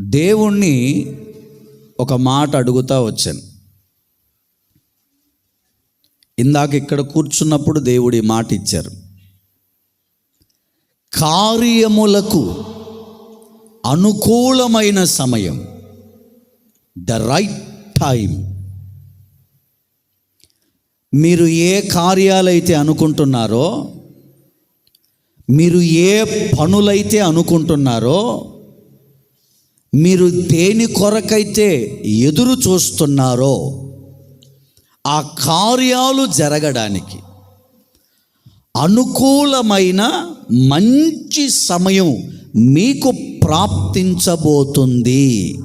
దేవుణ్ణి ఒక మాట అడుగుతా వచ్చాను. ఇందాక ఇక్కడ కూర్చున్నప్పుడు దేవుడి మాట ఇచ్చారు. కార్యములకు అనుకూలమైన సమయం. The right time. మీరు ఏ కార్యాలైతే అనుకుంటున్నారో మీరు ఏ పనులైతే అనుకుంటున్నారో మీరు దేని కొరకైతే ఎదురు చూస్తున్నారో ఆ కార్యాలు జరగడానికి అనుకూలమైన మంచి సమయం మీకు ప్రాప్తించబోతుంది.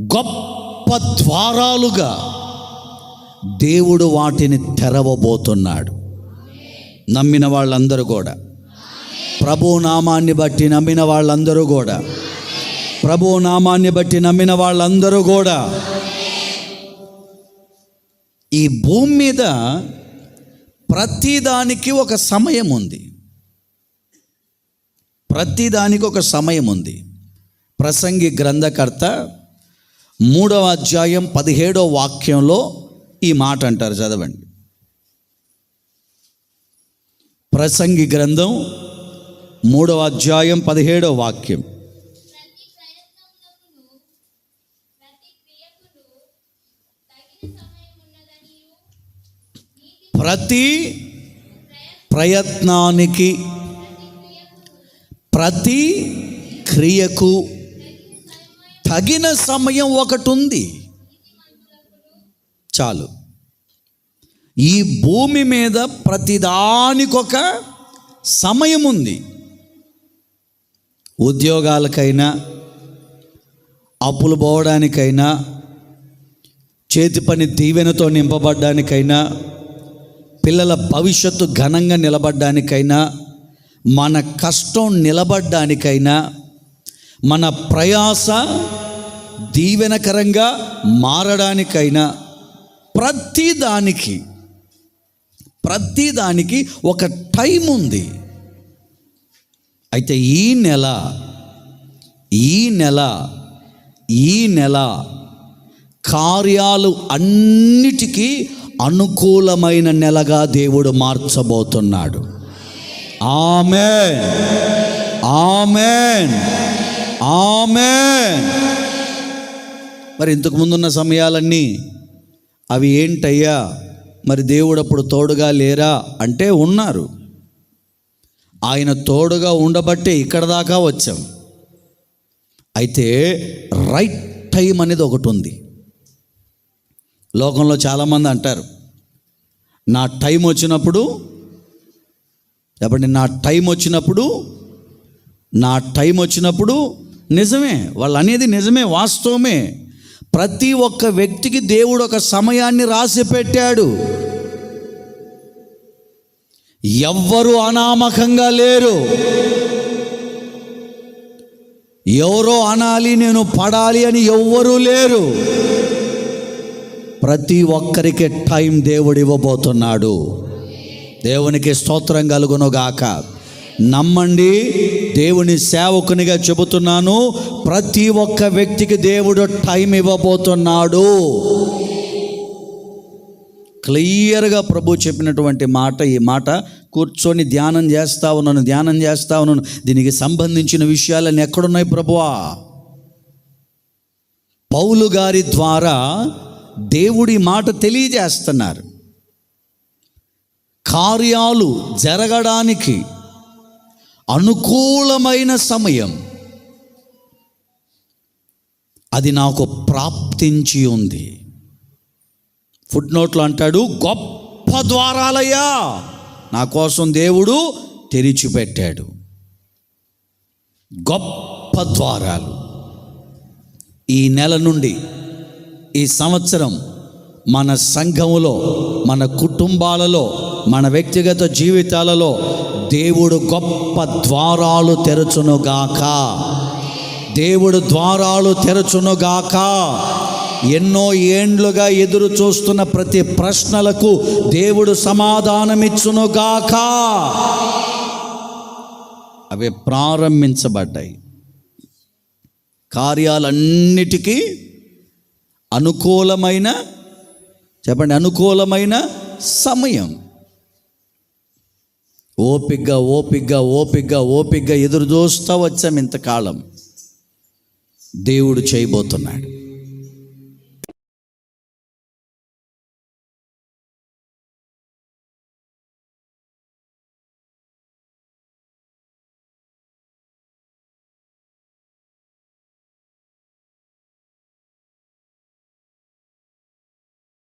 గొప్ప ద్వారాలుగా దేవుడు వాటిని తెరవబోతున్నాడు. నమ్మిన వాళ్ళందరూ కూడా. ప్రభు నామాన్ని బట్టి నమ్మిన వాళ్ళందరూ కూడా. ప్రభు నామాన్ని బట్టి నమ్మిన వాళ్ళందరూ కూడా ఈ భూమి మీద ప్రతిదానికి ఒక సమయం ఉంది. ప్రతిదానికి ఒక సమయం ఉంది. ప్రసంగి గ్రంథకర్త మూడవ అధ్యాయం పదిహేడవ వాక్యంలో ఈ మాట అంటారు చదవండి. ప్రసంగి గ్రంథం మూడవ అధ్యాయం పదిహేడవ వాక్యం. ప్రతి ప్రయత్నానికి ప్రతి క్రియకు తగిన సమయం ఒకటి ఉంది చాలు. ఈ భూమి మీద ప్రతిదానికొక సమయం ఉంది ఉద్యోగాలకైనా అప్పులు పోవడానికైనా చేతి పని దీవెనతో నింపబడ్డానికైనా పిల్లల భవిష్యత్తు ఘనంగా నిలబడ్డానికైనా మన కష్టం నిలబడ్డానికైనా మన ప్రయాస దీవెనకరంగా మారడానికైనా ప్రతిదానికి ప్రతిదానికి ఒక టైం ఉంది. అయితే ఈ నెల ఈ నెల ఈ నెల కార్యాలు అన్నిటికీ అనుకూలమైన నెలగా దేవుడు మార్చబోతున్నాడు. ఆమెన్. ఆమెన్. ఆమెన్. మరి ఇంతకు ముందున్న సమయాలన్నీ అవి ఏంటయ్యా? మరి దేవుడు అప్పుడు తోడుగా లేరా అంటే ఉన్నారు. ఆయన తోడుగా ఉండబట్టే ఇక్కడ దాకా వచ్చాం. అయితే రైట్ టైం అనేది ఒకటి ఉంది. లోకంలో చాలామంది అంటారు నా టైం వచ్చినప్పుడు చెప్పండి నా టైం వచ్చినప్పుడు నా టైం వచ్చినప్పుడు నిజమే వాళ్ళు అనేది నిజమే వాస్తవమే. ప్రతి ఒక్క వ్యక్తికి దేవుడు ఒక సమయాన్ని రాసి పెట్టాడు. ఎవ్వరు అనామకంగా లేరు. ఎవరో అనాలి నేను పడాలి అని ఎవ్వరూ లేరు. ప్రతి ఒక్కరికి టైం దేవుడు ఇవ్వబోతున్నాడు. దేవునికి స్తోత్రం కలుగును గాక నమ్మండి దేవుని సేవకునిగా చెబుతున్నాను ప్రతి ఒక్క వ్యక్తికి దేవుడు టైం ఇవ్వబోతున్నాడు. క్లియర్గా ప్రభు చెప్పినటువంటి మాట ఈ మాట కూర్చొని ధ్యానం చేస్తా ఉన్నాను ధ్యానం చేస్తా ఉన్నాను. దీనికి సంబంధించిన విషయాలన్నీ ఎక్కడున్నాయి ప్రభువా? పౌలు గారి ద్వారా దేవుడి మాట తెలియజేస్తున్నారు. కార్యాలు జరగడానికి అనుకూలమైన సమయం. అది నాకు ప్రాప్తించి ఉంది. ఫుట్ నోట్లో అంటాడు గొప్ప ద్వారాలయ్యా నా కోసం దేవుడు తెరిచిపెట్టాడు. గొప్ప ద్వారాలు. ఈ నెల నుండి ఈ సంవత్సరం మన సంఘములో మన కుటుంబాలలో మన వ్యక్తిగత జీవితాలలో దేవుడు గొప్ప ద్వారాలు తెరచునుగాక. దేవుడు ద్వారాలు తెరచునుగాక. ఎన్నో ఏండ్లుగా ఎదురు చూస్తున్న ప్రతి ప్రశ్నలకు దేవుడు సమాధానమిచ్చునుగాక. అవి ప్రారంభించబడ్డాయి. కార్యాలన్నిటికీ అనుకూలమైన చెప్పండి అనుకూలమైన సమయం. ఓపిగ్గా ఓపిగ్గా ఓపిగ్గా ఓపిగ్గా ఎదురు చూస్తూ వచ్చాం ఇంతకాలం. దేవుడు చేయబోతున్నాడు.